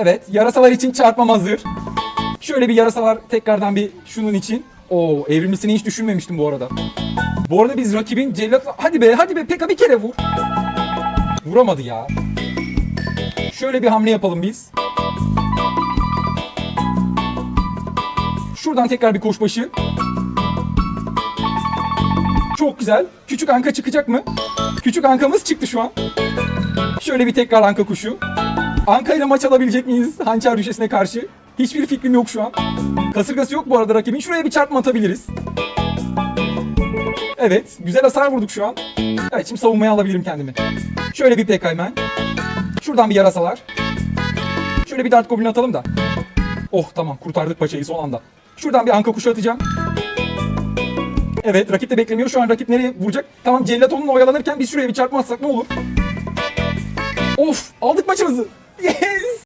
Evet yarasalar için çarpmam hazır. Şöyle bir yarasalar tekrardan bir şunun için. Oo evrilmesini hiç düşünmemiştim bu arada. Bu arada biz rakibin cellat... Hadi be hadi be Pekka bir kere vur. Vuramadı ya. Şöyle bir hamle yapalım biz. Şuradan tekrar bir koşbaşı. Çok güzel. Küçük anka çıkacak mı? Küçük ankamız çıktı şu an. Şöyle bir tekrar anka kuşu. Anka ile maç alabilecek miyiz hançer düşesine karşı? Hiçbir fikrim yok şu an. Kasırgası yok bu arada rakibin. Şuraya bir çarpma atabiliriz. Evet. Güzel hasar vurduk şu an. Evet şimdi savunmaya alabilirim kendimi. Şöyle bir PK hemen. Şuradan bir yarasalar. Şöyle bir dart goblin atalım da. Oh tamam kurtardık paçayı son anda. Şuradan bir anka kuşu atacağım. Evet rakip de beklemiyor. Şu an rakip nereye vuracak? Tamam cellat onunla oyalanırken biz şuraya bir çarpma atsak ne olur? Of aldık maçımızı. Yes!